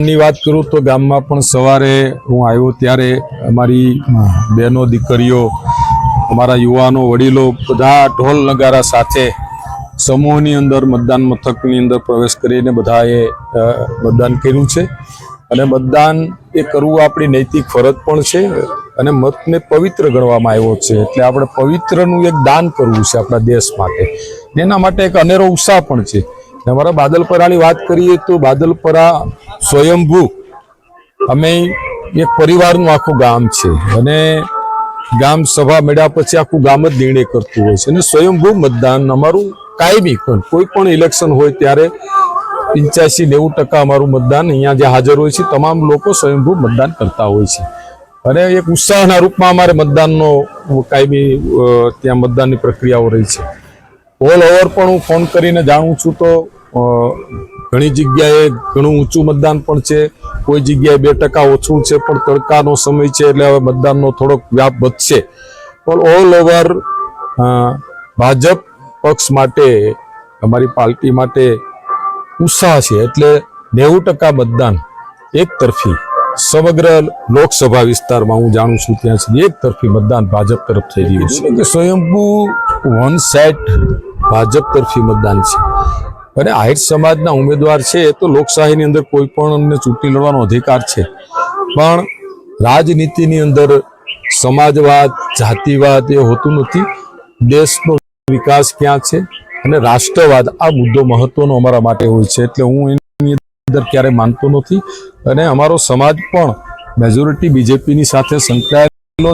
ની વાત કરું તો ગામમાં પણ સવારે હું આવ્યો ત્યારે અમારી બહેનો, દીકરીઓ, અમારા યુવાનો, વડીલો બધા ઢોલ નગારા સાથે સમૂહની અંદર, મતદાન મથકની અંદર પ્રવેશ કરીને બધાએ મતદાન કર્યું છે. અને મતદાન એ કરવું આપણી નૈતિક ફરજ પણ છે અને મતને પવિત્ર ગણવામાં આવ્યો છે. એટલે આપણે પવિત્રનું એક દાન કરવું છે આપણા દેશ માટે. એના માટે એક અનેરો ઉત્સાહ પણ છે. અમારા બાદલપરાની વાત કરીએ તો બાદલપરા સ્વયંભૂ. અમે એક પરિવારનું આખું ગામ છે અને ગામ સભા મળ્યા પછી આખું ગામ જ નિર્ણય કરતું હોય છે અને સ્વયંભૂ મતદાન અમારું કાયમી કોઈ પણ ઇલેક્શન હોય ત્યારે પંચ્યાસી, નેવું ટકા અમારું મતદાન અહીંયા જે હાજર હોય છે, તમામ લોકો સ્વયંભૂ મતદાન કરતા હોય છે. અને એક ઉત્સાહના રૂપમાં અમારે મતદાનનો કાયમી ત્યાં મતદાનની પ્રક્રિયાઓ રહી છે. ઓલ ઓવર પણ હું ફોન કરીને જાણું છું તો ઘણી જગ્યાએ ઘણું ઊંચું મતદાન પણ છે. કોઈ જગ્યાએ બે ટકા ઓછું છે, પણ તડકાનો સમય છે એટલે હવે મતદાનનો થોડોક વ્યાપ વધશે. પણ ઓલ ઓવર ભાજપ પક્ષ માટે, અમારી પાર્ટી માટે ઉત્સાહ છે એટલે નેવું ટકા મતદાન એક તરફી સમગ્ર લોકસભા વિસ્તારમાં હું જાણું છું ત્યાં સુધી એક તરફી મતદાન ભાજપ તરફ થઈ રહ્યું છે. કે સ્વયંભૂ વન સાઇડ ભાજપ તરફી મતદાન છે. અને આહિર સમાજના ઉમેદવાર છે તો લોકશાહીની અંદર કોઈ પણ ચૂંટણી લડવાનો અધિકાર છે. પણ રાજનીતિની અંદર સમાજવાદ, જાતિવાદ એ હોતું નથી. દેશનો વિકાસ ક્યાં છે અને રાષ્ટ્રવાદ આ મુદ્દો મહત્વનો અમારા માટે હોય છે. એટલે હું એની અંદર ક્યારેય માનતો નથી. અને અમારો સમાજ પણ મેજોરિટી બીજેપીની સાથે સંકળાયેલો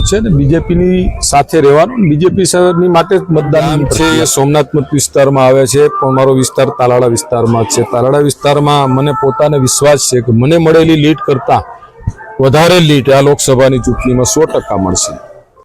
છે ને બીજેપીની સાથે રહેવાનું બીજેપી ની માટે મતદાન છે એ સોમનાથ મત વિસ્તારમાં આવે છે પણ મારો વિસ્તાર તાલાળા વિસ્તારમાં છે. તાલાળા વિસ્તારમાં મને પોતાને વિશ્વાસ છે કે મને મળેલી લીડ કરતા વધારે લીડ આ લોકસભાની ચૂંટણીમાં સો ટકા મળશે.